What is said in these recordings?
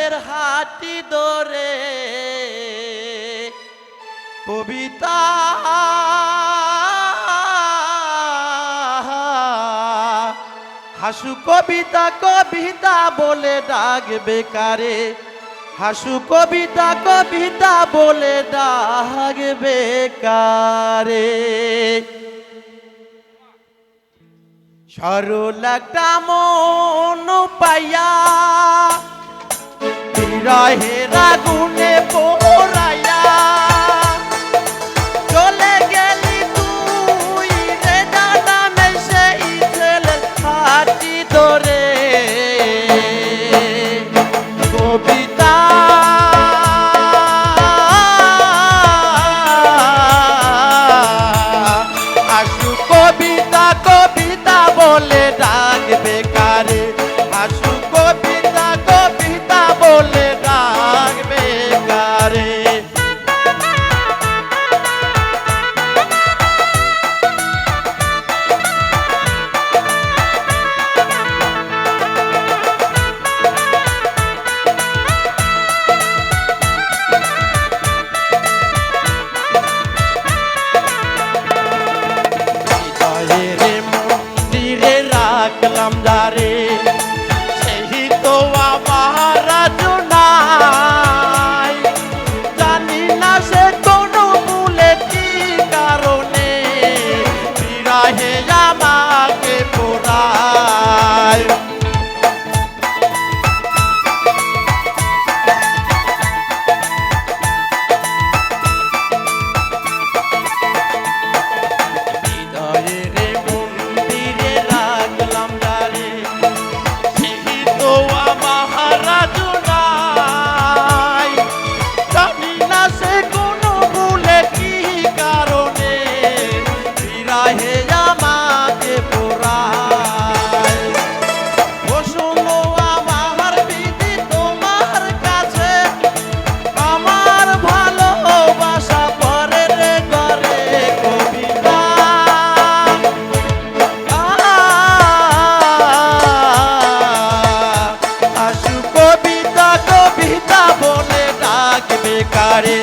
রেলের হাতি দরে কবিতা হাসু কবিতা কবিতা বলে ডাকবে কারে? হাসু কবিতা কবিতা বলে ডাকবে কারে? সরল একটা মন পাইয়া রাহে রাগুনে আমাকে পোড়ায়। কারে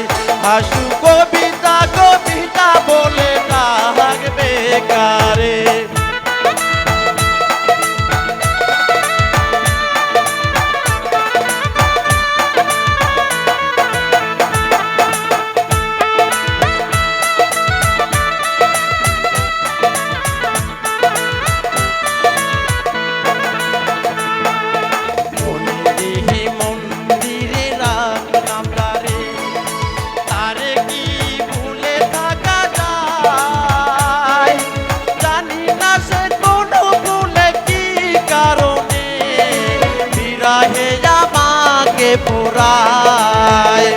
আশু কবিতা কবিতা বলে তাহাক বেকারে? কাহে আমাকে পুরায়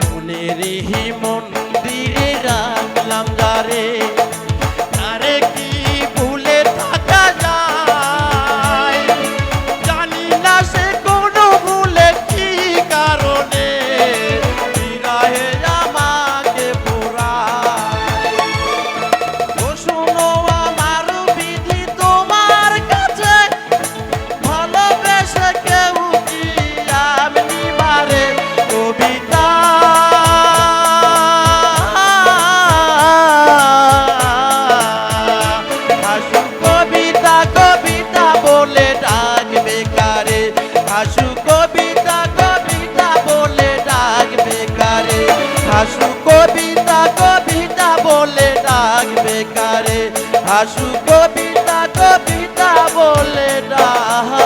মনেরহি মন্দিরে রাখলাম যারে হাসু কবিতা কবিতা বলে ডাকবে কারে? হাসু কবিতা কবিতা বলে ডাকবে কারে? হাসু কবিতা কবিতা বলে ডাক